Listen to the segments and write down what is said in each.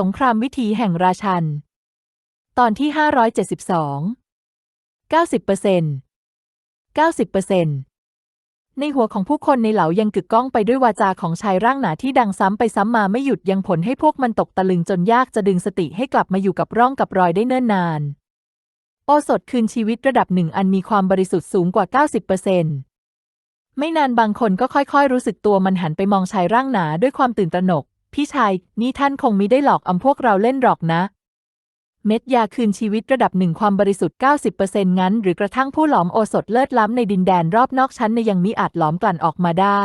สงครามวิถีแห่งราชัน ตอนที่ 572 90เปอร์เซ็นต์90เปอร์เซ็นต์ในหัวของผู้คนในเหลายังกึกก้องไปด้วยวาจาของชายร่างหนาที่ดังซ้ำไปซ้ำมาไม่หยุดยังผลให้พวกมันตกตะลึงจนยากจะดึงสติให้กลับมาอยู่กับร่องกับรอยได้เนิ่นนาน โอสถคืนชีวิตระดับหนึ่งอันมีความบริสุทธิ์สูงกว่า 90เปอร์เซ็นต์ไม่นานบางคนก็ค่อยๆ รู้สึกตัวมันหันไปมองชายร่างหนาด้วยความตื่นตระหนก พี่ชาย นี่ท่านคงมิได้หลอกอำพวกเราเล่นหรอกนะ เม็ดยาคืนชีวิตระดับหนึ่งความบริสุทธิ์ 90%งั้น หรือกระทั่งผู้หลอมโอสถเลิศล้ำในดินแดนรอบนอกชั้นในยังมิอาจหลอมกลั่นออกมาได้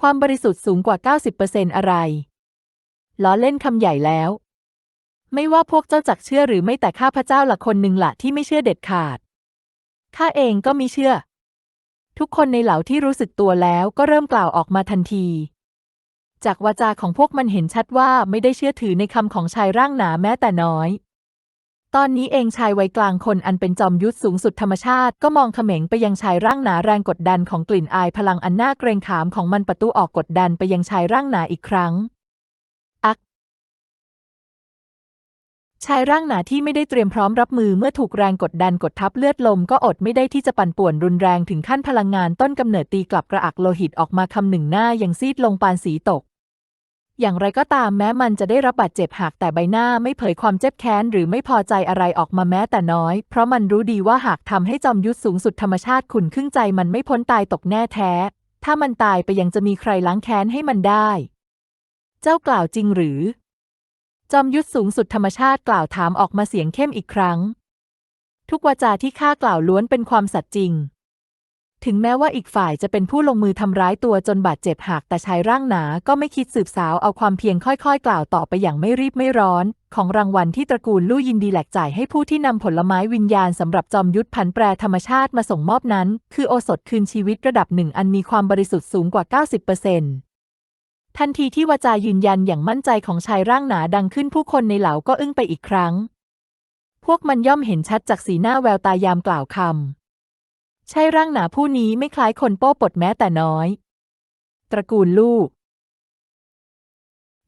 ความบริสุทธิ์สูงกว่า 90%อะไร ล้อเล่นคำใหญ่แล้ว ไม่ว่าพวกเจ้าจักเชื่อหรือไม่แต่ข้าพเจ้าละคนหนึ่งละที่ไม่เชื่อเด็ดขาด ข้าเองก็มิเชื่อ ทุกคนในเหล่าที่รู้สึกตัวแล้วก็เริ่มกล่าวออกมาทันที จากวาจาของพวกมันเห็นชัดว่าไม่ได้เชื่อถือในคำของชายร่างหนาแม้แต่น้อย ตอนนี้เองชายวัยกลางคนอันเป็นจอมยุทธสูงสุดธรรมชาติ ก็มองเขม็งไปยังชายร่างหนาแรงกดดันของกลิ่นอายพลังอันน่าเกรงขามของมันประตูออกกดดันไปยังชายร่างหนาอีกครั้งอักชายร่างหนาที่ไม่ได้เตรียมพร้อมรับมือเมื่อถูกแรงกดดันกดทับเลือดลมก็อดไม่ได้ที่จะปั่นป่วนรุนแรงถึงขั้นพลังงานต้นกำเนิดตีกลับกระอักโลหิตออกมาคำหนึ่งหน้ายังซีดลงปานสีตก อย่างไรก็ตามแม้มันจะได้รับบาดเจ็บหากแต่ใบหน้าไม่เผยความเจ็บแค้นหรือไม่พอใจอะไรออกมาแม้แต่น้อย เพราะมันรู้ดีว่าหากทำให้จอมยุทธสูงสุดธรรมชาติขุนครึ่งใจมันไม่พ้นตายตกแน่แท้ ถ้ามันตายไปยังจะมีใครล้างแค้นให้มันได้ เจ้ากล่าวจริงหรือ จอมยุทธสูงสุดธรรมชาติกล่าวถามออกมาเสียงเข้มอีกครั้ง ทุกวาจาที่ข้ากล่าวล้วนเป็นความสัตย์จริง ถึงแม้ว่าอีกฝ่ายจะเป็นผู้ลงมือทำร้ายตัวจนบาดเจ็บหากแต่ชายร่างหนาก็ไม่คิดสืบสาวเอาความเพียงค่อยๆ กล่าวต่อไปอย่างไม่รีบไม่ร้อน ของรางวัลที่ตระกูลลู่ยินดีแหลกจ่ายให้ผู้ที่นำผลไม้วิญญาณสำหรับจอมยุทธผันแปรธรรมชาติมาส่งมอบนั้น คือโอสถคืนชีวิตระดับหนึ่งอันมีความบริสุทธิ์สูงกว่า 90%ทันทีที่วาจายืนยันอย่างมั่นใจของชายร่างหนาดังขึ้นผู้คนในเหลาก็อึ้งไปอีกครั้ง พวกมันย่อมเห็นชัดจากสีหน้าแววตายามกล่าวคำ ใช่ร่างหนาผู้นี้ไม่คล้ายคนโป้ปดแม้แต่น้อย ตระกูลลูก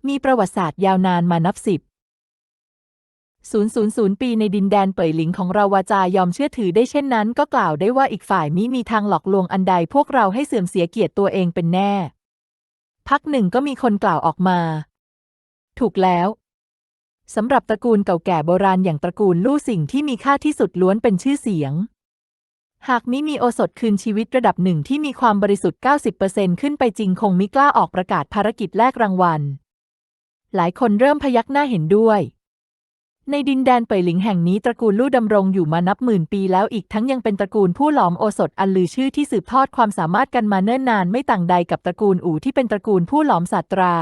มีประวัติศาสตร์ยาวนานมานับสิบ000 ปีในดินแดนเป่ยหลิงของเราวาจายอมเชื่อถือได้เช่นนั้น ก็กล่าวได้ว่าอีกฝ่ายมิมีทางหลอกลวงอันใดพวกเราให้เสื่อมเสียเกียรติตัวเองเป็นแน่ พักหนึ่งก็มีคนกล่าวออกมา ถูกแล้วสำหรับตระกูลเก่าแก่โบราณอย่างตระกูลลู่สิ่งที่มีค่าที่สุดล้วนเป็นชื่อเสียง หากมิมีโอสถคืนชีวิตระดับหนึ่งที่มีความบริสุทธิ์ 90%ขึ้นไปจริงคงมิกล้าออกประกาศภารกิจแลกรางวัล หลายคนเริ่มพยักหน้าเห็นด้วย ในดินแดนเป่ยหลิงแห่งนี้ตระกูลลู่ดำรงอยู่มานับหมื่นปีแล้วอีกทั้งยังเป็นตระกูลผู้หลอมโอสถอันลือชื่อที่สืบทอดความสามารถกันมาเนิ่นนานไม่ต่างใดกับตระกูลอู่ที่เป็นตระกูลผู้หลอมศาสตรา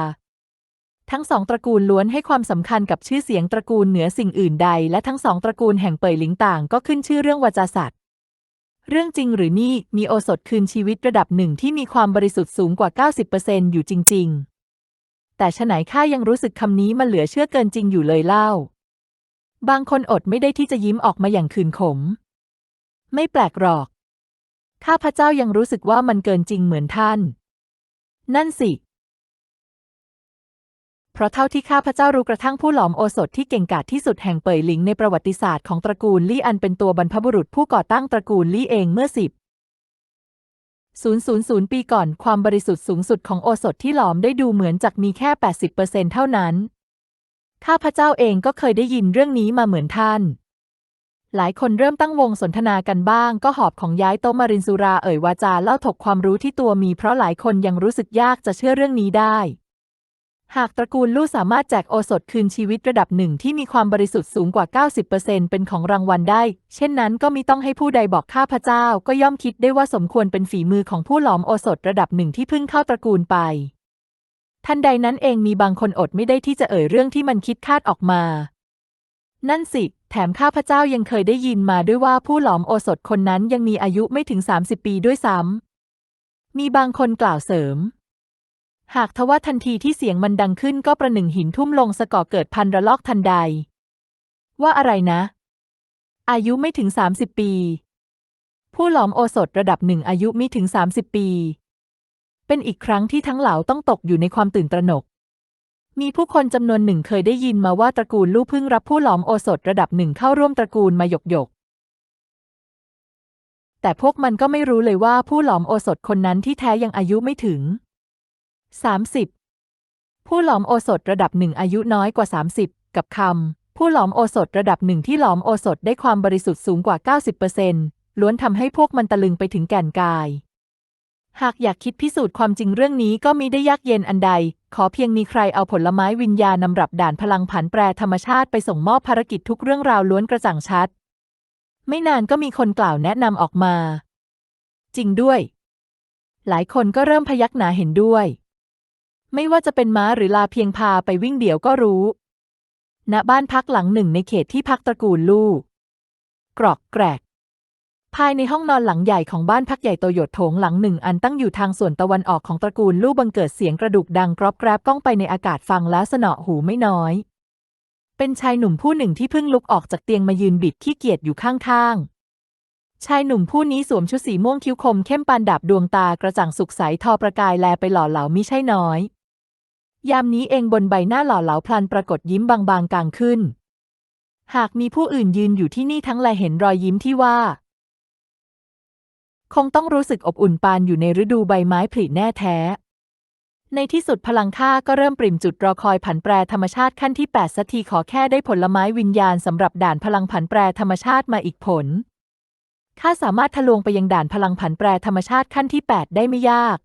ทั้งสองตระกูลล้วนให้ความสำคัญกับชื่อเสียงตระกูลเหนือสิ่งอื่นใด และทั้งสองตระกูลแห่งเป่ยหลิงต่างก็ขึ้นชื่อเรื่องวาจาศาสตร์ เรื่องจริงหรือนี่มีโอสถคืนชีวิตระดับหนึ่งที่มีความบริสุทธิ์สูงกว่า 90%อยู่จริง ๆ แต่ฉไหนข้ายังรู้สึกคำนี้มันเหลือเชื่อเกินจริงอยู่เลยเล่า บางคนอดไม่ได้ที่จะยิ้มออกมาอย่างคืนขม ไม่แปลกหรอก ข้าพระเจ้ายังรู้สึกว่ามันเกินจริงเหมือนท่าน นั่นสิ เพราะเท่าที่ข้าพเจ้ารู้กระทั่งผู้หลอมโอสถที่เก่งกาจที่สุดแห่งเป่ยหลิงในประวัติศาสตร์ของตระกูลลี่อันเป็นตัวบรรพบุรุษผู้ก่อตั้งตระกูลลี่เองเมื่อสิบ000 ปีก่อนความบริสุทธิ์สูงสุดของโอสถที่หลอมได้ดูเหมือนจากมีแค่ 80%เท่านั้น ข้าพเจ้าเองก็เคยได้ยินเรื่องนี้มาเหมือนท่าน หลายคนเริ่มตั้งวงสนทนากันบ้าง ก็หอบของย้ายโตมารินสุราเอ่ยวาจาเล่าถกความรู้ที่ตัวมีเพราะหลายคนยังรู้สึกยากจะเชื่อเรื่องนี้ได้ หากตระกูลลู่สามารถแจกโอสถคืนชีวิตระดับหนึ่งที่มีความบริสุทธิ์สูงกว่า 90%เป็นของรางวัลได้ เช่นนั้นก็มิต้องให้ผู้ใดบอกข้าพเจ้าก็ย่อมคิดได้ว่าสมควรเป็นฝีมือของผู้หลอมโอสถระดับหนึ่งที่เพิ่งเข้าตระกูลไป ทันใดนั้นเองมีบางคนอดไม่ได้ที่จะเอ่ยเรื่องที่มันคิดคาดออกมา นั่นสิ แถมข้าพเจ้ายังเคยได้ยินมาด้วยว่าผู้หลอมโอสถคนนั้นยังมีอายุไม่ถึง 30 ปีด้วยซ้ำมีบางคนกล่าวเสริม หากทว่าทันทีที่เสียงมันดังขึ้นก็ประหนึ่งหินทุ่มลงสะก่อเกิดพันระลอกทันใด ว่าอะไรนะ อายุไม่ถึง30ปี ผู้หลอมโอสถระดับหนึ่งอายุมิถึง30ปี เป็นอีกครั้งที่ทั้งเหล่าต้องตกอยู่ในความตื่นตระหนก มีผู้คนจำนวนหนึ่งเคยได้ยินมาว่าตระกูลลู่พึ่งรับผู้หลอมโอสถระดับหนึ่งเข้าร่วมตระกูลมาหยกหยกแต่พวกมันก็ไม่รู้เลยว่าผู้หลอมโอสถคนนั้นที่แท้ยังอายุไม่ถึง 30 ผู้หลอมโอสถระดับหนึ่งอายุน้อยกว่า 30 กับคำ ผู้หลอมโอสถระดับหนึ่งที่หลอมโอสถได้ความบริสุทธิ์สูงกว่า 90%ล้วนทำให้พวกมันตะลึงไปถึงแก่นกาย หากอยากคิดพิสูจน์ความจริงเรื่องนี้ก็มิได้ยากเย็นอันใด ขอเพียงมีใครเอาผลไม้วิญญาณนำรับด่านพลังผันแปรธรรมชาติไปส่งมอบภารกิจทุกเรื่องราวล้วนกระจ่างชัด ไม่นานก็มีคนกล่าวแนะนำออกมา จริงด้วยหลายคนก็เริ่มพยักหน้าเห็นด้วย ไม่ว่าจะเป็นม้าหรือลาเพียงพาไปวิ่งเดี่ยวก็รู้ ณ บ้านพักหลังหนึ่งในเขตที่พักตระกูลลู่ กรอกแกรก ภายในห้องนอนหลังใหญ่ของบ้านพักใหญ่โตโยดโถงหลังหนึ่งอันตั้งอยู่ทางส่วนตะวันออกของตระกูลลู่บังเกิดเสียงกระดูกดังกรอบแกรบก้องไปในอากาศฟังแล้วสนอหูไม่น้อย เป็นชายหนุ่มผู้หนึ่งที่เพิ่งลุกออกจากเตียงมายืนบิดขี้เกียจอยู่ข้างๆชายหนุ่มผู้นี้สวมชุดสีม่วงคิ้วคมเข้มปานดาบดวงตากระจ่างสุขใสทอประกายแลไปหล่อเหลามิใช่น้อย ยามนี้เองบนใบหน้าหล่อเหลาพลันปรากฏยิ้มบางๆกลางขึ้น หากมีผู้อื่นยืนอยู่ที่นี่ทั้งแลเห็นรอยยิ้มที่ว่า คงต้องรู้สึกอบอุ่นปานอยู่ในฤดูใบไม้ผลิแน่แท้ ในที่สุดพลังข้าก็เริ่มปริ่มจุดรอคอยผันแปรธรรมชาติขั้นที่8สักทีขอแค่ได้ผลไม้วิญญาณสำหรับด่านพลังผันแปรธรรมชาติมาอีกผลข้าสามารถทะลวงไปยังด่านพลังผันแปรธรรมชาติขั้นที่ 8 ได้ไม่ยาก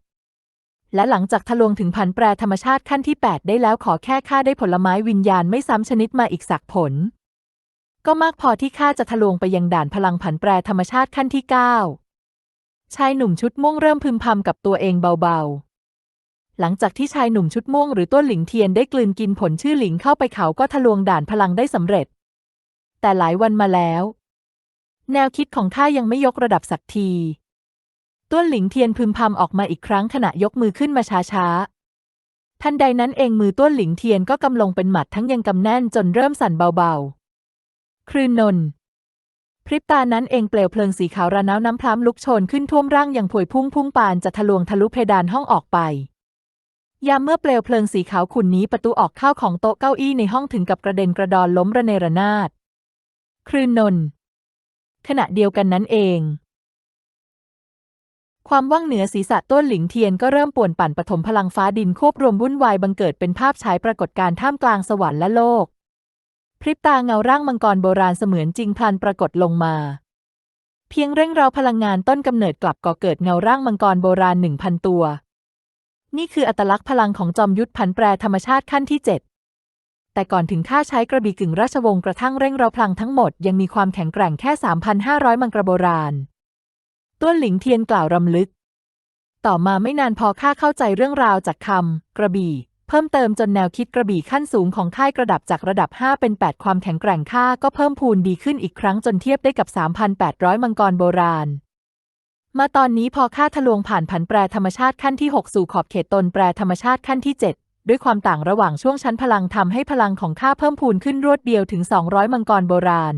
และหลังจากทะลวงถึงผันแปรธรรมชาติขั้นที่ 8 ได้แล้วขอแค่ข้าได้ผลไม้วิญญาณไม่ซ้ำชนิดมาอีกสักผล ก็มากพอที่ข้าจะทะลวงไปยังด่านพลังผันแปรธรรมชาติขั้นที่ 9 ชายหนุ่มชุดม่วงเริ่มพึมพำกับตัวเองเบาๆ หลังจากที่ชายหนุ่มชุดม่วงหรือต้นหลิงเทียนได้กลืนกินผลชื่อหลิงเข้าไปเขาก็ทะลวงด่านพลังได้สำเร็จ แต่หลายวันมาแล้ว แนวคิดของข้ายังไม่ยกระดับสักที ต้นหลิงเทียนพึมพำออกมาอีกครั้งขณะยกมือขึ้นมาช้าๆ ทันใดนั้นเองมือต้นหลิงเทียนก็กำลงเป็นหมัดทั้งยังกำแน่นจนเริ่มสั่นเบาๆครืนนนพริบตานั้นเองเปลวเพลิงสีขาวระน้าวน้ำพล้ำลุกโชนขึ้นท่วมร่างอย่างผวยพุ่งพุ่งปานจะทะลวงทะลุเพดานห้องออกไป ยามเมื่อเปลวเพลิงสีขาวขุ่นนี้ประตูออกเข้าของโต๊ะเก้าอี้ในห้องถึงกับกระเด็นกระดอนล้มระเนระนาดครืนนนขณะเดียวกันนั้นเอง ความว่างเหนือศีรษะต้นหลิงเทียนก็เริ่มป่วนปั่นปฐมพลังฟ้าดินควบรวมวุ่นวายบังเกิดเป็นภาพฉายปรากฏการท่ามกลางสวรรค์และโลก พริบตาเงาร่างมังกรโบราณเสมือนจริงพลันปรากฏลงมา เพียงเร่งเราพลังงานต้นกำเนิดกลับก่อเกิดเงาร่างมังกรโบราณหนึ่งพันตัว นี่คืออัตลักษณ์พลังของจอมยุทธผันแปรธรรมชาติขั้นที่เจ็ดแต่ก่อนถึงข้าใช้กระบี่กึ่งราชวงศ์กระทั่งเร่งเราพลังทั้งหมดยังมีความแข็งแกร่งแค่ 3,500 มังกรโบราณ ต้นหลิงเทียนกล่าวรำลึก ต่อมาไม่นานพอข้าเข้าใจเรื่องราวจากคำกระบี่ เพิ่มเติมจนแนวคิดกระบี่ขั้นสูงของค่ายกระดับจากระดับ 5 เป็น 8 ความแข็งแกร่งค่าก็เพิ่มพูนดีขึ้นอีกครั้งจนเทียบได้กับ 3,800 มังกรโบราณมาตอนนี้พอค่าทะลวงผ่านผันแปรธรรมชาติขั้นที่ 6 สู่ขอบเขตตนแปรธรรมชาติขั้นที่ 7 ด้วยความต่างระหว่างช่วงชั้นพลังทำให้พลังของข้าเพิ่มพูนขึ้นรวดเดียวถึง 200 มังกรโบราณ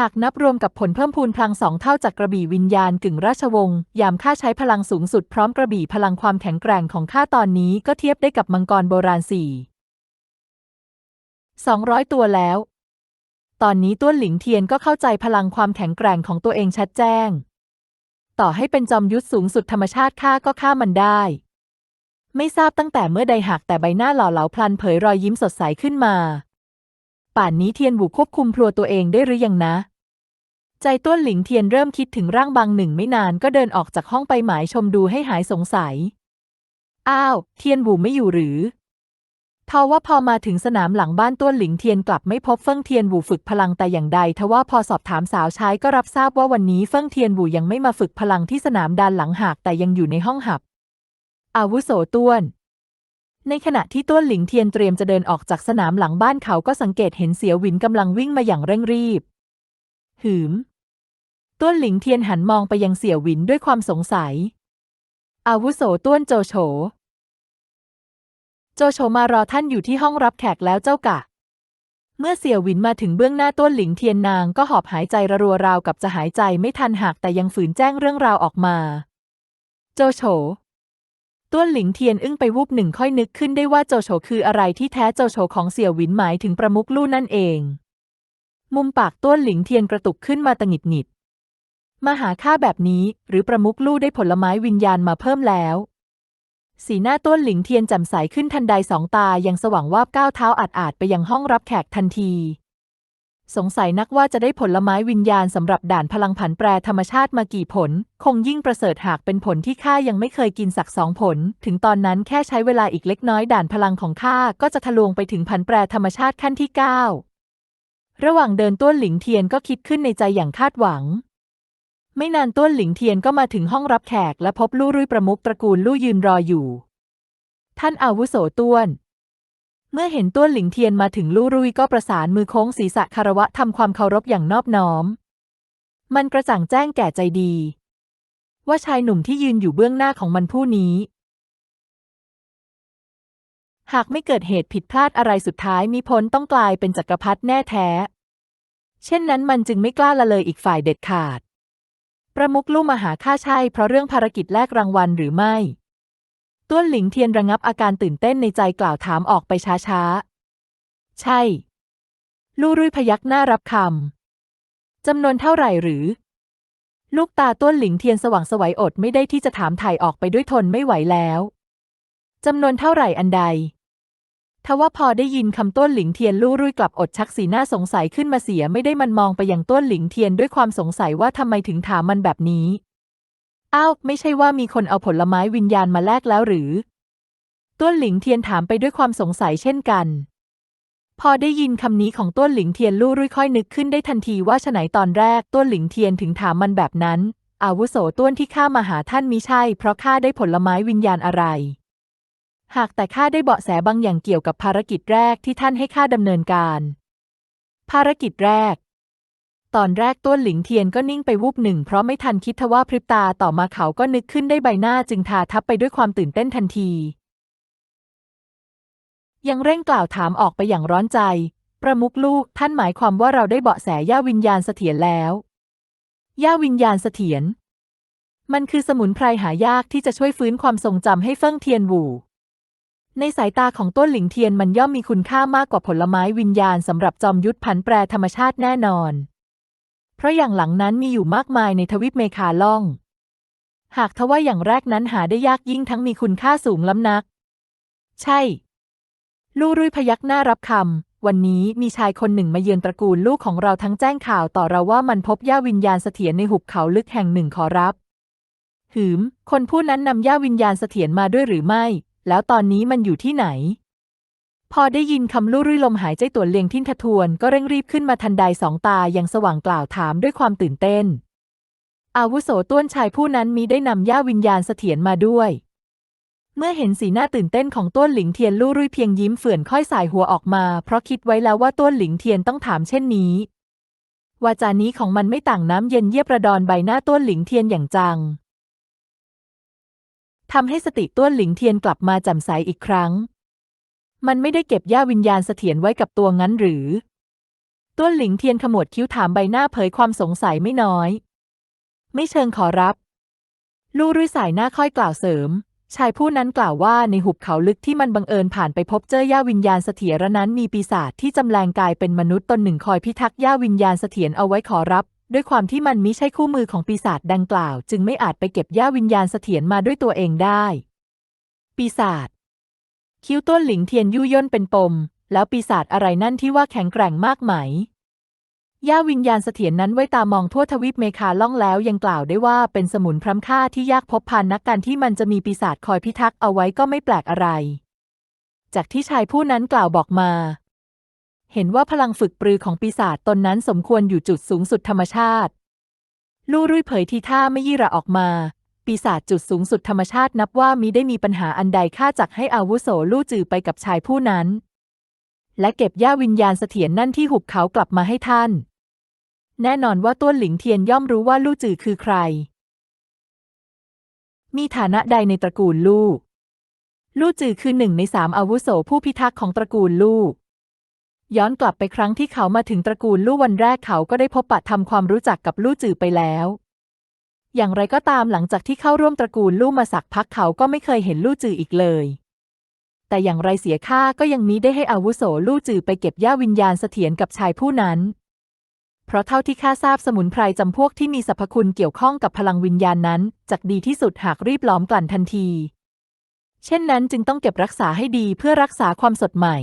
หากนับรวมกับผลเพิ่มพูนพลังสองเท่าจากกระบี่วิญญาณกึ่งราชวงศ์ยามข้าใช้พลังสูงสุดพร้อมกระบี่พลังความแข็งแกร่งของข้าตอนนี้ก็เทียบได้กับมังกรโบราณสี่สองร้อยตัวแล้ว ตอนนี้ต้วนหลิงเทียนก็เข้าใจพลังความแข็งแกร่งของตัวเองชัดแจ้ง ต่อให้เป็นจอมยุทธสูงสุดธรรมชาติข้าก็ฆ่ามันได้ ไม่ทราบตั้งแต่เมื่อใดหากแต่ใบหน้าหล่อเหลาพลันเผยรอยยิ้มสดใสขึ้นมา ป่านนี้เทียนหูควบคุมพลัวตัวเองได้หรือยังนะ ใจต้วนหลิงเทียนเริ่มคิดถึงร่างบางหนึ่งไม่นานก็เดินออกจากห้องไปหมายชมดูให้หายสงสัย อ้าว เทียนหูไม่อยู่หรือทว่าพอมาถึงสนามหลังบ้านต้วนหลิงเทียนกลับไม่พบเฟิ่งเทียนหูฝึกพลังแต่อย่างใดทว่าพอสอบถามสาวใช้ก็รับทราบว่าวันนี้เฟิ่งเทียนหูยังไม่มาฝึกพลังที่สนามด้านหลังหากแต่ยังอยู่ในห้องหับ อาวุโสต้วน ในขณะที่ต้วนหลิงเทียนเตรียมจะเดินออกจากสนามหลังบ้านเขาก็สังเกตเห็นเสียวหวินกำลังวิ่งมาอย่างเร่งรีบ หืม ต้วนหลิงเทียนหันมองไปยังเสียวหวินด้วยความสงสัย อาวุโสต้วนโจโฉ โจโฉมารอท่านอยู่ที่ห้องรับแขกแล้วเจ้ากะ เมื่อเสี่ยวหวินมาถึงเบื้องหน้าต้วนหลิงเทียนนางก็หอบหายใจระรัวราวกับจะหายใจไม่ทันหากแต่ยังฝืนแจ้งเรื่องราวออกมา โจโฉ ต้วนหลิงเทียนอึ้งไปวูบหนึ่งค่อยนึกขึ้นได้ว่าโจโฉคืออะไรที่แท้โจโฉของเสี่ยวหวินหมายถึงประมุขลู่นั่นเอง มุมปากต้วนหลิงเทียนกระตุกขึ้นมาตะหงิดหงิดมาหาข้าแบบนี้หรือประมุขลู่ได้ผลไม้วิญญาณมาเพิ่มแล้ว สีหน้าต้วนหลิงเทียนแจ่มใสขึ้นทันใดสองตายังสว่างวาบก้าวเท้าอาดอาดไปยังห้องรับแขกทันที สงสัยนักว่าจะได้ผลไม้วิญญาณสำหรับด่านพลังผันแปรธรรมชาติมากี่ผล คงยิ่งประเสริฐหากเป็นผลที่ข้ายังไม่เคยกินสักสองผล ถึงตอนนั้นแค่ใช้เวลาอีกเล็กน้อยด่านพลังของข้าก็จะทะลวงไปถึงผันแปรธรรมชาติขั้นที่เก้าระหว่างเดินต้วนหลิงเทียนก็คิดขึ้นในใจอย่างคาดหวัง ไม่นานต้วนหลิงเทียนก็มาถึงห้องรับแขกและพบลู่รุ่ยประมุขตระกูลลู่ยืนรออยู่ ท่านอาวุโสต้วน เมื่อเห็นต้วนหลิงเทียนมาถึงลู่รุยก็ประสานมือโค้งศีรษะคารวะทำความเคารพอย่างนอบน้อม มันกระจ่างแจ้งแก่ใจดี ว่าชายหนุ่มที่ยืนอยู่เบื้องหน้าของมันผู้นี้ หากไม่เกิดเหตุผิดพลาดอะไรสุดท้ายมีพ้นต้องกลายเป็นจักรพรรดิแน่แท้ เช่นนั้นมันจึงไม่กล้าละเลยอีกฝ่ายเด็ดขาด ประมุขลู่มาหาข้าใช่เพราะเรื่องภารกิจแลกรางวัลหรือไม่ ต้วนหลิงเทียนระงับอาการตื่นเต้นในใจกล่าวถามออกไปช้าๆ ใช่ ลู่รุ่ยพยักหน้ารับคำจำนวนเท่าไหร่หรือ ลูกตาต้วนหลิงเทียนสว่างสวัยอดไม่ได้ที่จะถามถ่ายออกไปด้วยทนไม่ไหวแล้วจำนวนเท่าไหร่อันใดทว่าพอได้ยินคำต้วนหลิงเทียนลู่รุ่ยกลับอดชักสีหน้าสงสัยขึ้นมาเสียไม่ได้มันมองไปยังต้วนหลิงเทียนด้วยความสงสัยว่าทำไมถึงถามมันแบบนี้ อ้าว ไม่ใช่ว่ามีคนเอาผลไม้วิญญาณมาแลกแล้วหรือ ต้วนหลิงเทียนถามไปด้วยความสงสัยเช่นกัน พอได้ยินคำนี้ของต้วนหลิงเทียนลู่รุ่ยค่อยนึกขึ้นได้ทันทีว่าฉไหนตอนแรกต้วนหลิงเทียนถึงถามมันแบบนั้น อาวุโสต้วนที่ข้ามาหาท่านมิใช่ เพราะข้าได้ผลไม้วิญญาณอะไร หากแต่ข้าได้เบาะแสบางอย่างเกี่ยวกับภารกิจแรกที่ท่านให้ข้าดำเนินการ ภารกิจแรก ตอนแรกต้วนหลิงเทียนก็นิ่งไปวูบหนึ่งเพราะไม่ทันคิดทว่าพริบตาต่อมาเขาก็นึกขึ้นได้ใบหน้าจึงทาทับไปด้วยความตื่นเต้นทันที ยังเร่งกล่าวถามออกไปอย่างร้อนใจ ประมุขลูกท่านหมายความว่าเราได้เบาะแสย่าวิญญาณเสถียรแล้วย่าวิญญาณเสถียรมันคือสมุนไพรหายากที่จะช่วยฟื้นความทรงจำให้เฟิ่งเทียนหวู่ในสายตาของต้นหลิงเทียนมันย่อมมีคุณค่ามากกว่าผลไม้วิญญาณสำหรับจอมยุทธผันแปรธรรมชาติแน่นอน เพราะอย่างหลังนั้นมีอยู่มากมายในทวิปเมคาล่อง หากทว่าอย่างแรกนั้นหาได้ยากยิ่งทั้งมีคุณค่าสูงล้ำนัก ใช่ ลู่รุ่ยพยักหน้ารับคำ วันนี้มีชายคนหนึ่งมาเยือนตระกูลลูกของเราทั้งแจ้งข่าวต่อเราว่ามันพบย่าวิญญาณเสถียรในหุบเขาลึกแห่งหนึ่งขอรับหืม คนผู้นั้นนำย่าวิญญาณเสถียรมาด้วยหรือไม่ แล้วตอนนี้มันอยู่ที่ไหน พอได้ยินคำลู่รุ่ยลมหายใจตัวเลียงทิ้นทะทวนก็เร่งรีบขึ้นมาทันใดสองตายังสว่างกล่าวถามด้วยความตื่นเต้น อาวุโสต้วนชายผู้นั้นมีได้นำย่าวิญญาณเสถียรมาด้วย เมื่อเห็นสีหน้าตื่นเต้นของต้วนหลิงเทียนลู่รุ่ยเพียงยิ้มเฝื่อนค่อยสายหัวออกมา เพราะคิดไว้แล้วว่าต้วนหลิงเทียนต้องถามเช่นนี้วาจานี้ของมันไม่ต่างน้ำเย็นเยียบระดอนใบหน้าต้วนหลิงเทียนอย่างจังทำให้สติต้วนหลิงเทียนกลับมาแจ่มใสอีกครั้ง มันไม่ได้เก็บย่าวิญญาณเสถียรไว้กับตัวงั้นหรือ ต้วนหลิงเทียนขมวดคิ้วถามใบหน้าเผยความสงสัยไม่น้อย ไม่เชิงขอรับ ลู่รุ่ยสายหน้าค่อยกล่าวเสริม ชายผู้นั้นกล่าวว่าในหุบเขาลึกที่มันบังเอิญผ่านไปพบเจอย่าวิญญาณเสถียรนั้นมีปีศาจที่จำแรงกายเป็นมนุษย์ตนหนึ่งคอยพิทักษ์ย่าวิญญาณเสถียรเอาไว้ขอรับ ด้วยความที่มันมิใช่คู่มือของปีศาจดังกล่าว จึงไม่อาจไปเก็บย่าวิญญาณเสถียรมาด้วยตัวเองได้ ปีศาจ คิ้วต้นหลิงเทียนยุ่ย่นเป็นปม แล้วปีศาจอะไรนั่นที่ว่าแข็งแกร่งมากไหม ย่าวิญญาณเสถียรนั้นไว้ตามองทั่วทวีปเมคาล่องแล้วยังกล่าวได้ว่าเป็นสมุนพร้ำค่าที่ยากพบพันนักการที่มันจะมีปีศาจคอยพิทักษ์เอาไว้ก็ไม่แปลกอะไร จากที่ชายผู้นั้นกล่าวบอกมา เห็นว่าพลังฝึกปรือของปีศาจตนนั้นสมควรอยู่จุดสูงสุดธรรมชาติลู่รุ่ยเผยทีท่าไม่ยี่ระออกมา ปีศาจจุดสูงสุดธรรมชาตินับว่ามิได้มีปัญหาอันใดค่าจักให้อาวุโสลู่จือไปกับชายผู้นั้น และเก็บย่าวิญญาณเสถียรนั่นที่หุบเขากลับมาให้ท่าน แน่นอนว่าต้วนหลิงเทียนย่อมรู้ว่าลู่จือคือใคร มีฐานะใดในตระกูลลู่ลู่จือคือหนึ่งในสามอาวุโสผู้พิทักษ์ของตระกูลลู่ย้อนกลับไปครั้งที่เขามาถึงตระกูลลู่วันแรกเขาก็ได้พบปะทำความรู้จักกับลู่จือไปแล้ว อย่างไรก็ตามหลังจากที่เข้าร่วมตระกูลลู่มาสักพักเขาก็ไม่เคยเห็นลู่จืออีกเลย แต่อย่างไรเสียค่าก็ยังมิได้ให้อาวุโสลู่จือไปเก็บย่าวิญญาณเสถียรกับชายผู้นั้น เพราะเท่าที่ข้าทราบสมุนไพรจำพวกที่มีสรรพคุณเกี่ยวข้องกับพลังวิญญาณนั้นจักดีที่สุดหากรีบล้อมกลั่นทันที เช่นนั้นจึงต้องเก็บรักษาให้ดีเพื่อรักษาความสดใหม่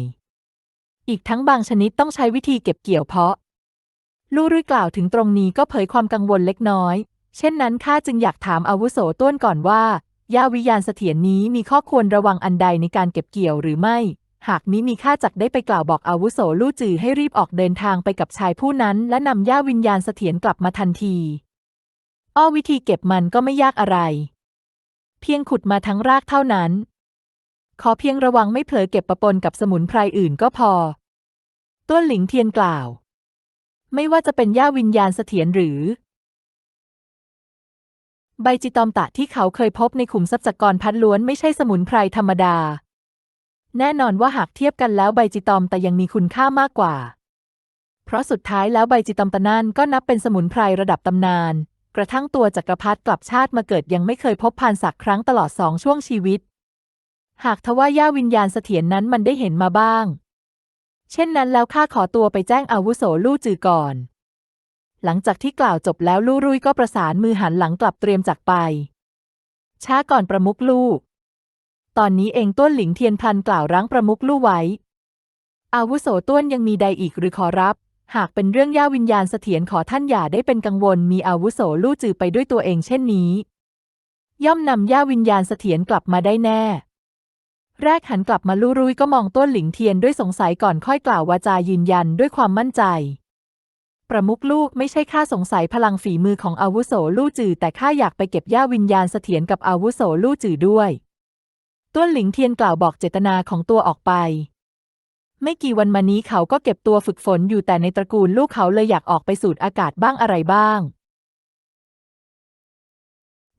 อีกทั้งบางชนิดต้องใช้วิธีเก็บเกี่ยวเพาะ ลู่รุ่ยกล่าวถึงตรงนี้ก็เผยความกังวลเล็กน้อย เช่นนั้นข้าจึงอยากถามอาวุโสต้วนก่อนว่า ยาวิญญาณเสถียรนี้มีข้อควรระวังอันใดในการเก็บเกี่ยวหรือไม่ หากนี้มีข้าจักได้ไปกล่าวบอกอาวุโสลู่จือให้รีบออกเดินทางไปกับชายผู้นั้น และนำยาวิญญาณเสถียรกลับมาทันที อ้อวิธีเก็บมันก็ไม่ยากอะไร เพียงขุดมาทั้งรากเท่านั้น ขอเพียงระวังไม่เผลอเก็บปะปนกับสมุนไพรอื่นก็พอ ต้วนหลิงเทียนกล่าว ไม่ว่าจะเป็นย่าวิญญาณเสถียรหรือ ใบจิตอมตะที่เขาเคยพบในขุมทรัพย์จักรพัดล้วนไม่ใช่สมุนไพรธรรมดา แน่นอนว่าหากเทียบกันแล้วใบจิตอมแต่ยังมีคุณค่ามากกว่า เพราะสุดท้ายแล้วใบจิตอมตะนั่นก็นับเป็นสมุนไพรระดับตำนาน กระทั่งตัวจักรพรรดิกลับชาติมาเกิดยังไม่เคยพบพานสักครั้งตลอดสองช่วงชีวิต หากทว่าย่าวิญญาณเสถียรนนั้นมันได้เห็นมาบ้าง เช่นนั้นแล้วข้าขอตัวไปแจ้งอาวุโสลู่จือก่อน หลังจากที่กล่าวจบแล้วลู่รุ่ยก็ประสานมือหันหลังกลับเตรียมจากไป ช้าก่อนประมุกลู่ตอนนี้เองต้วนหลิงเทียนพลันกล่าวรั้งประมุกลู่ไว้ อาวุโสต้วนยังมีใดอีกหรือขอรับ หากเป็นเรื่องย่าวิญญาณเสถียรขอท่านอย่าได้เป็นกังวล มีอาวุโสลู่จือไปด้วยตัวเองเช่นนี้ ย่อมนำย่าวิญญาณเสถียรกลับมาได้แน่ แรกหันกลับมาลู่รุ่ยก็มองต้นหลิงเทียนด้วยสงสัยก่อนค่อยกล่าววาจายืนยันด้วยความมั่นใจ ประมุกลูกไม่ใช่ข้าสงสัยพลังฝีมือของอาวุโสลู่จือแต่ข้าอยากไปเก็บย่าวิญญาณเสถียรกับอาวุโสลู่จือด้วยต้นหลิงเทียนกล่าวบอกเจตนาของตัวออกไป ไม่กี่วันมานี้เขาก็เก็บตัวฝึกฝนอยู่แต่ในตระกูลลูกเขาเลยอยากออกไปสูดอากาศบ้างอะไรบ้าง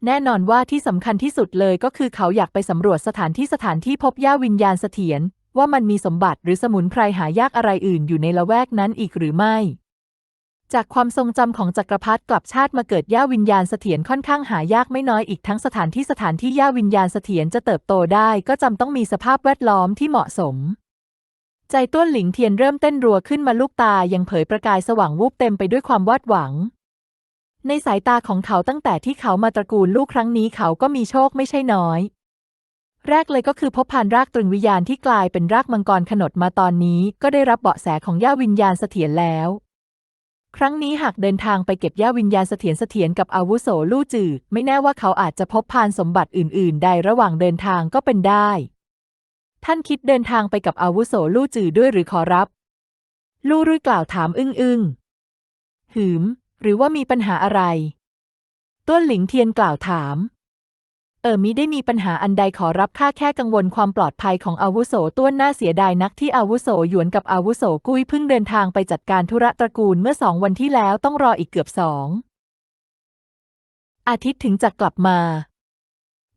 แน่นอนว่าที่สำคัญที่สุดเลยก็คือเขาอยากไปสำรวจสถานที่สถานที่พบย่าวิญญาณเสถียรว่ามันมีสมบัติหรือสมุนไพรหายากอะไรอื่นอยู่ในละแวกนั้นอีกหรือไม่ จากความทรงจำของจักรพรรดิกลับชาติมาเกิดย่าวิญญาณเสถียรค่อนข้างหายากไม่น้อยอีกทั้งสถานที่สถานที่ย่าวิญญาณเสถียรจะเติบโตได้ ก็จำต้องมีสภาพแวดล้อมที่เหมาะสม ใจต้วนหลิงเทียนเริ่มเต้นรัวขึ้นมาลูกตายังเผยประกายสว่างวูบเต็มไปด้วยความวาดหวัง ในสายตาของเขาตั้งแต่ที่เขามาตระกูลลูกครั้งนี้เขาก็มีโชคไม่ใช่น้อยแรกเลยก็คือพบพานรากตรึงวิญญาณที่กลายเป็นรากมังกรขนดมาตอนนี้ ก็ได้รับเบาะแสของย่าวิญญาณเสถียรแล้ว ครั้งนี้หากเดินทางไปเก็บย่าวิญญาณเสถียรเสถียรกับอาวุโสลู่จือไม่แน่ว่าเขาอาจจะพบพานสมบัติอื่น ๆ ใดระหว่างเดินทางก็เป็นได้ ท่านคิดเดินทางไปกับอาวุโสลู่จือด้วยหรือขอรับ ลู่รุ่ยกล่าวถามอึ้งอึ้งๆหืม หรือว่ามีปัญหาอะไร ต้นหลิงเทียนกล่าวถาม เออมิได้มีปัญหาอันใดขอรับข้าแค่กังวลความปลอดภัยของอาวุโสต้วนน่าเสียดายนักที่อาวุโสหยวนกับอาวุโสกุ้ยเพิ่งเดินทางไปจัดการธุระตระกูลเมื่อสองวันที่แล้วต้องรออีกเกือบสองอาทิตย์ถึงจะกลับมา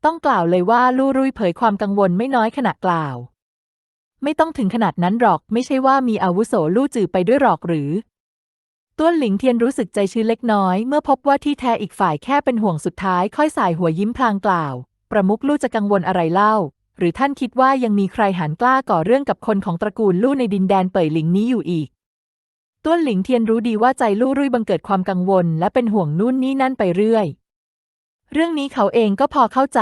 ต้องกล่าวเลยว่าลู่รุ่ยเผยความกังวลไม่น้อยขณะกล่าว ไม่ต้องถึงขนาดนั้นหรอก ไม่ใช่ว่ามีอาวุโสลู่จือไปด้วยหรอกหรือ ต้วนหลิงเทียนรู้สึกใจชื้นเล็กน้อย เมื่อพบว่าที่แท้อีกฝ่ายแค่เป็นห่วงสุดท้าย ค่อยสายหัวยิ้มพลางกล่าว ประมุกลู่จะกังวลอะไรเล่า หรือท่านคิดว่ายังมีใครหันกล้าก่อเรื่องกับคนของตระกูลลู่ในดินแดนเป่ยหลิงนี้อยู่อีกต้วนหลิงเทียนรู้ดีว่าใจลู่รุ่ยบังเกิดความกังวล และเป็นห่วงนู่นนี่นั่นไปเรื่อย เรื่องนี้เขาเองก็พอเข้าใจ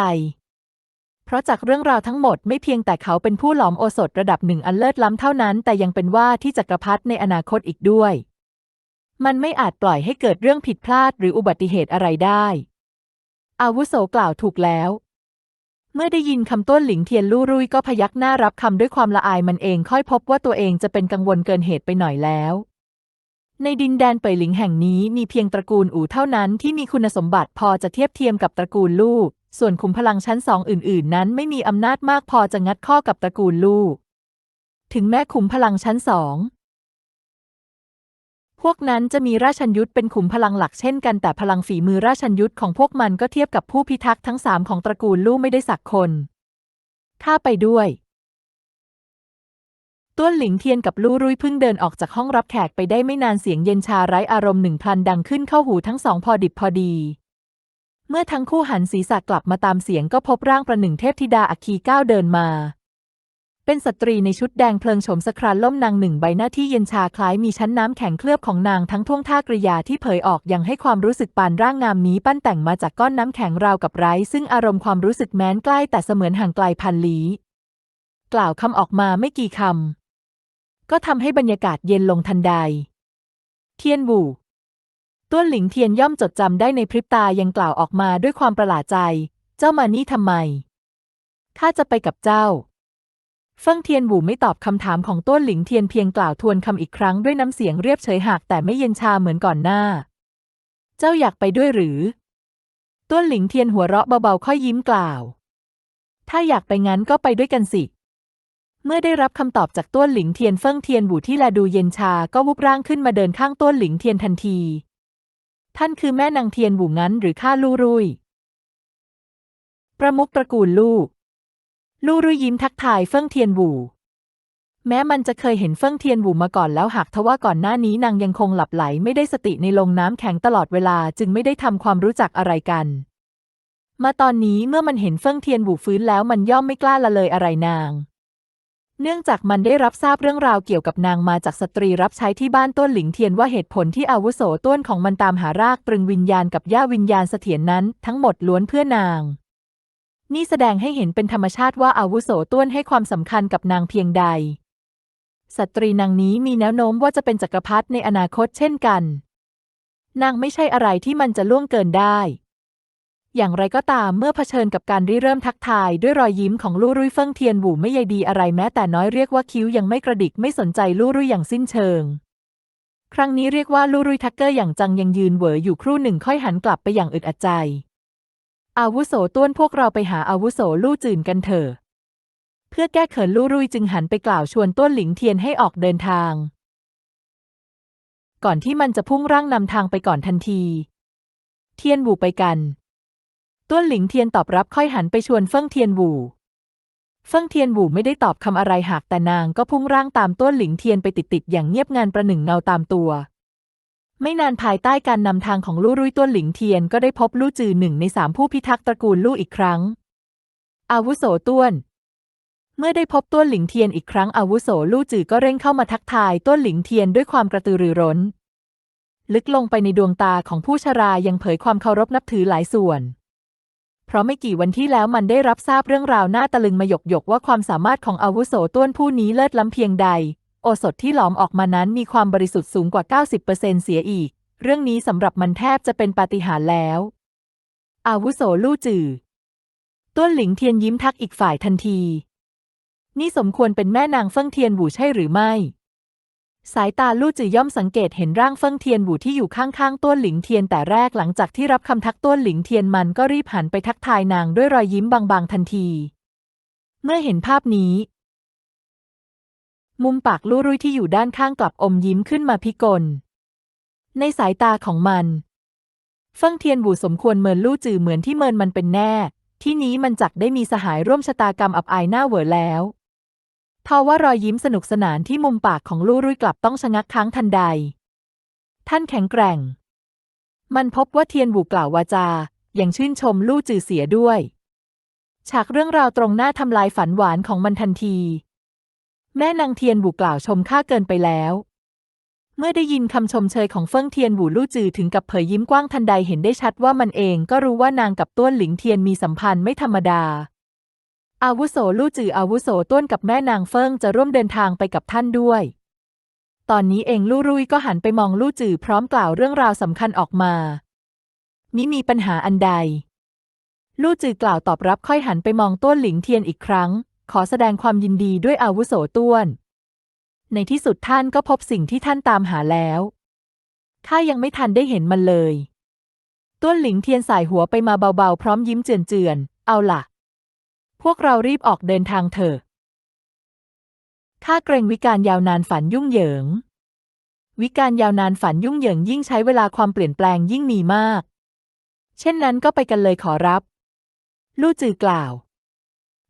เพราะจากเรื่องราวทั้งหมดไม่เพียงแต่เขาเป็นผู้หลอมโอสถระดับหนึ่งอันเลิศล้ำเท่านั้น แต่ยังเป็นว่าที่จักรพรรดิในอนาคตอีกด้วย มันไม่อาจปล่อยให้เกิดเรื่องผิดพลาดหรืออุบัติเหตุอะไรได้ อาวุโสกล่าวถูกแล้ว เมื่อได้ยินคำต้นหลิงเทียนลู่รุ่ยก็พยักหน้ารับคำด้วยความละอายมันเองค่อยพบว่าตัวเองจะเป็นกังวลเกินเหตุไปหน่อยแล้วในดินแดนเป่ยหลิงแห่งนี้มีเพียงตระกูลอู่เท่านั้นที่มีคุณสมบัติพอจะเทียบเทียมกับตระกูลลู่ ส่วนขุมพลังชั้นสองอื่น ๆ นั้นไม่มีอำนาจมากพอจะงัดข้อกับตระกูลลู่ ถึงแม้ขุมพลังชั้นสอง พวกนั้นจะมีราชัญยุทธเป็นขุมพลังหลักเช่นกันแต่พลังฝีมือราชัญยุทธของพวกมันก็เทียบกับผู้พิทักษ์ทั้งสามของตระกูลลู่ไม่ได้สักคนข้าไปด้วยต้วนหลิงเทียนกับลู่รุ่ยเพิ่งเดินออกจากห้องรับแขกไปได้ไม่นานเสียงเย็นชาไร้อารมณ์หนึ่งพลันดังขึ้นเข้าหูทั้งสองพอดิบพอดี เมื่อทั้งคู่หันศีรษะกลับมาตามเสียงก็พบร่างประหนึ่งเทพธิดาอัคคีก้าวเดินมา เป็นสตรีในชุดแดงเพลิงโฉมสครานล่มนางหนึ่งใบหน้าที่เย็นชาคล้ายมีชั้นน้ำแข็งเคลือบของนางทั้งท่วงท่ากริยาที่เผยออกยังให้ความรู้สึกปานร่างงามนี้ปั้นแต่งมาจากก้อนน้ำแข็งราวกับไร้ ซึ่งอารมณ์ความรู้สึกแม้นใกล้แต่เสมือนห่างไกลพันลี้ กล่าวคำออกมาไม่กี่คำก็ทำให้บรรยากาศเย็นลงทันใด เทียนบู่ต้วนหลิงเทียนย่อมจดจำได้ในพริบตายังกล่าวออกมาด้วยความประหลาดใจ เจ้ามานี่ทำไมข้าจะไปกับเจ้า เฟิ่งเทียนบูไม่ตอบคำถามของต้วนหลิงเทียนเพียงกล่าวทวนคำอีกครั้งด้วยน้ำเสียงเรียบเฉยหักแต่ไม่เย็นชาเหมือนก่อนหน้า เจ้าอยากไปด้วยหรือ ต้วนหลิงเทียนหัวเราะเบาๆค่อยยิ้มกล่าว ถ้าอยากไปงั้นก็ไปด้วยกันสิ เมื่อได้รับคำตอบจากต้วนหลิงเทียนเฟิ่งเทียนบู่ที่แลดูเย็นชาก็วุบร่างขึ้นมาเดินข้างต้วนหลิงเทียนทันที ท่านคือแม่นางเทียนบู่งั้นหรือข้าลู่รุ่ยประมุขตระกูลลู่ ลู่รุ่ยยิ้มทักทายเฟิ่งเทียนบูแม้มันจะเคยเห็นเฟิ่งเทียนบูมาก่อนแล้วหากทว่าก่อนหน้านี้นางยังคงหลับไหลไม่ได้สติในลงน้ำแข็งตลอดเวลาจึงไม่ได้ทำความรู้จักอะไรกัน มาตอนนี้เมื่อมันเห็นเฟิ่งเทียนบูฟื้นแล้วมันย่อมไม่กล้าละเลยอะไรนาง เนื่องจากมันได้รับทราบเรื่องราวเกี่ยวกับนางมาจากสตรีรับใช้ที่บ้านต้นหลิงเทียนว่าเหตุผลที่อาวุโสต้นของมันตามหารากตรึงวิญญาณกับย่าวิญญาณเสถียรนั้น ทั้งหมดล้วนเพื่อนาง นี่แสดงให้เห็นเป็นธรรมชาติว่าอาวุโสต้วนให้ความสำคัญกับนางเพียงใด สตรีนางนี้มีแนวโน้มว่าจะเป็นจักรพรรดิในอนาคตเช่นกัน นางไม่ใช่อะไรที่มันจะล่วงเกินได้ อย่างไรก็ตามเมื่อเผชิญกับการริเริ่มทักทายด้วยรอยยิ้มของลู่รุ่ยเฟิงเทียนบู่ไม่ใยดีอะไรแม้แต่น้อยเรียกว่าคิ้วยังไม่กระดิกไม่สนใจลู่รุ่ยอย่างสิ้นเชิงครั้งนี้เรียกว่าลู่รุ่ยทักเกอร์อย่างจังยังยืนเหวออยู่ครู่หนึ่งค่อยหันกลับไปอย่างอึดอัดใจ อาวุโสต้วนพวกเราไปหาอาวุโสลู่จื่นกันเถอะเพื่อแก้เขินลู่รุยจึงหันไปกล่าวชวนต้วนหลิงเทียนให้ออกเดินทาง ก่อนที่มันจะพุ่งร่างนำทางไปก่อนทันที เทียนบูไปกัน ต้วนหลิงเทียนตอบรับค่อยหันไปชวนเฟิ่งเทียนบูเฟิ่งเทียนบูไม่ได้ตอบคำอะไรหากแต่นางก็พุ่งร่างตามต้วนหลิงเทียนไปติดๆอย่างเงียบงานประหนึ่งเงาตามตัว ไม่นานภายใต้การนำทางของลู่รุ่ยต้วนหลิงเทียนก็ได้พบลู่จือหนึ่งในสามผู้พิทักษ์ตระกูลลู่อีกครั้ง อาวุโสต้วน เมื่อได้พบต้วนหลิงเทียนอีกครั้งอาวุโสลู่จือก็เร่งเข้ามาทักทายต้วนหลิงเทียนด้วยความกระตือรือร้น ลึกลงไปในดวงตาของผู้ชรายังเผยความเคารพนับถือหลายส่วน เพราะไม่กี่วันที่แล้วมันได้รับทราบเรื่องราวหน่าตะลึงมาหยกหยกว่าความสามารถของอาวุโสต้วนผู้นี้เลิศล้ำเพียงใด โอสถที่หลอมออกมานั้นมีความบริสุทธิ์สูงกว่า 90%เสียอีก เรื่องนี้สำหรับมันแทบจะเป็นปาฏิหาริย์แล้ว อาวุโสลู่จือต้วนหลิงเทียนยิ้มทักอีกฝ่ายทันที นี่สมควรเป็นแม่นางเฟิ่งเทียนหูใช่หรือไม่ สายตาลู่จือย่อมสังเกตเห็นร่างเฟิ่งเทียนหูที่อยู่ข้างๆต้วนหลิงเทียนแต่แรกหลังจากที่รับคำทักต้วนหลิงเทียนมันก็รีบหันไปทักทายนางด้วยรอยยิ้มบางๆทันที เมื่อเห็นภาพนี้ มุมปากลู่รุ่ยที่อยู่ด้านข้างกลับอมยิ้มขึ้นมาพิกล ในสายตาของมันเฟิ่งเทียนบูสมควรเมินลู่จือเหมือนที่เมินมันเป็นแน่ ที่นี้มันจักได้มีสหายร่วมชะตากรรมอับอายหน้าเหวอแล้วทว่ารอยยิ้มสนุกสนานที่มุมปากของลู่รุ่ยกลับต้องชะงักค้างทันใด ท่านแข็งแกร่ง มันพบว่าเทียนบูกล่าววาจา อยังชื่นชมลู่จือเสียด้วย ฉากเรื่องราวตรงหน้าทำลายฝันหวานของมันทันที แม่นางเทียนบูกล่าวชมข้าเกินไปแล้ว เมื่อได้ยินคำชมเชยของเฟิ่งเทียนบูลู่จือถึงกับเผยยิ้มกว้างทันใดเห็นได้ชัดว่ามันเองก็รู้ว่านางกับต้วนหลิงเทียนมีสัมพันธ์ไม่ธรรมดา อาวุโสลู่จืออาวุโสต้วนกับแม่นางเฟิ่งจะร่วมเดินทางไปกับท่านด้วย ตอนนี้เองลู่รุยก็หันไปมองลู่จือพร้อมกล่าวเรื่องราวสำคัญออกมามิมีปัญหาอันใด ลู่จือกล่าวตอบรับค่อยหันไปมองต้วนหลิงเทียนอีกครั้ง ขอแสดงความยินดีด้วยอาวุโสต้วน ในที่สุดท่านก็พบสิ่งที่ท่านตามหาแล้วข้ายังไม่ทันได้เห็นมันเลย ต้วนหลิงเทียนสายหัวไปมาเบาๆ พร้อมยิ้มเจือนๆ เอาล่ะ พวกเรารีบออกเดินทางเถอะข้าเกรงวิการยาวนานฝันยุ่งเหยิง วิการยาวนานฝันยุ่งเหยิงยิ่งใช้เวลาความเปลี่ยนแปลงยิ่งมีมาก เช่นนั้นก็ไปกันเลยขอรับ ลู่จือกล่าว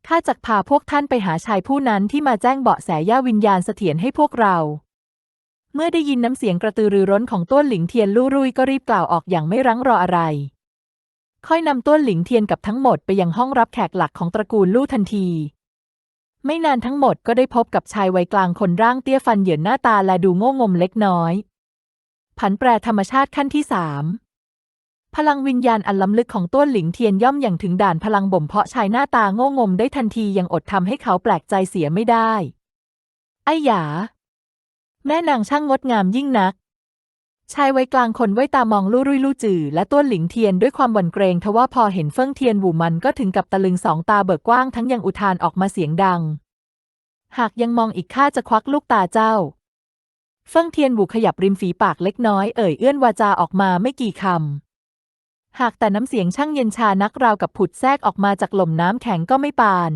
ข้าจักพาพวกท่านไปหาชายผู้นั้นที่มาแจ้งเบาะแสย่าวิญญาณเสถียรให้พวกเรา เมื่อได้ยินน้ำเสียงกระตือรือร้นของต้วนหลิงเทียนลู่รุ่ยก็รีบกล่าวออกอย่างไม่รั้งรออะไร ค่อยนำต้วนหลิงเทียนกับทั้งหมดไปยังห้องรับแขกหลักของตระกูลลู่ทันที ไม่นานทั้งหมดก็ได้พบกับชายวัยกลางคนร่างเตี้ยฟันเหยินหน้าตาและดูโง่งมเล็กน้อย ผันแปรธรรมชาติขั้นที่สาม พลังวิญญาณอันล้ำลึกของต้วนหลิงเทียนย่อมอย่างถึงด่านพลังบ่มเพาะชายหน้าตาโง่งมได้ทันทียังอดทำให้เขาแปลกใจเสียไม่ได้ ไอ้หยา แม่นางช่างงดงามยิ่งนัก ชายวัยกลางคนไว้ตามองลู่รุ่ยลู่จือและต้วนหลิงเทียนด้วยความหวั่นเกรงทว่าพอเห็นเฟิ่งเทียนหวูมันก็ถึงกับตะลึงสองตาเบิกกว้างทั้งยังอุทานออกมาเสียงดัง หากยังมองอีกข้าจะควักลูกตาเจ้า เฟิ่งเทียนหวูขยับริมฝีปากเล็กน้อยเอ่ยเอื้อนวาจาออกมาไม่กี่คำ หากแต่น้ำเสียงช่างเย็นชานักราวกับผุดแทรกออกมาจากหล่มน้ำแข็งก็ไม่ปาน